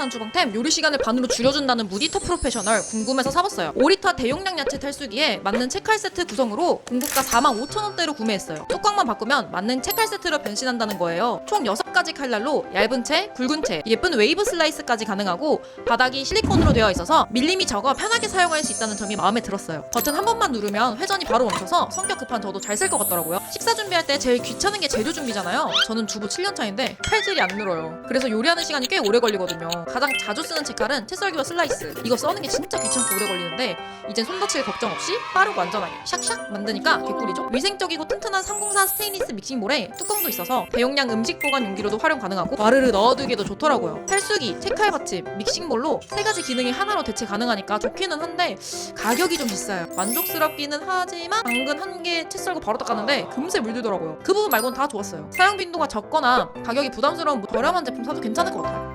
이상탄 주방템 요리 시간을 반으로 줄여준다는 무디터 프로페셔널 궁금해서 사봤어요. 5리터 대용량 야채 탈수기에 맞는 채칼 세트 구성으로 공급가 45,000원대로 구매했어요. 뚜껑만 바꾸면 맞는 채칼 세트로 변신한다는 거예요. 총 6가지 칼날로 얇은 채, 굵은 채, 예쁜 웨이브 슬라이스까지 가능하고 바닥이 실리콘으로 되어 있어서 밀림이 적어 편하게 사용할 수 있다는 점이 마음에 들었어요. 버튼 한 번만 누르면 회전이 바로 멈춰서 성격 급한 저도 잘 쓸 것 같더라고요. 식사 준비할 때 제일 귀찮은 게 재료 준비잖아요. 저는 주부 7년 차인데 칼질이 안 늘어요. 그래서 요리하는 시간이 꽤 오래 걸리거든요. 가장 자주 쓰는 채칼은 채썰기와 슬라이스. 이거 써는 게 진짜 귀찮고 오래 걸리는데 이젠 손 다칠 걱정 없이 빠르고 안전하게 샥샥 만드니까 개꿀이죠. 위생적이고 튼튼한 304 스테인리스 믹싱볼에 뚜껑도 있어서 대용량 음식 보관 용기로도 활용 가능하고 와르르 넣어두기도 좋더라고요. 탈수기, 채칼 받침, 믹싱볼로 세 가지 기능이 하나로 대체 가능하니까 좋기는 한데 가격이 좀 비싸요. 만족스럽기는 하지만 당근 한 개 채 썰고 바로 닦았는데 금세 물들더라고요. 그 부분 말고는 다 좋았어요. 사용 빈도가 적거나 가격이 부담스러운 저렴한 제품 사도 괜찮을 것 같아요.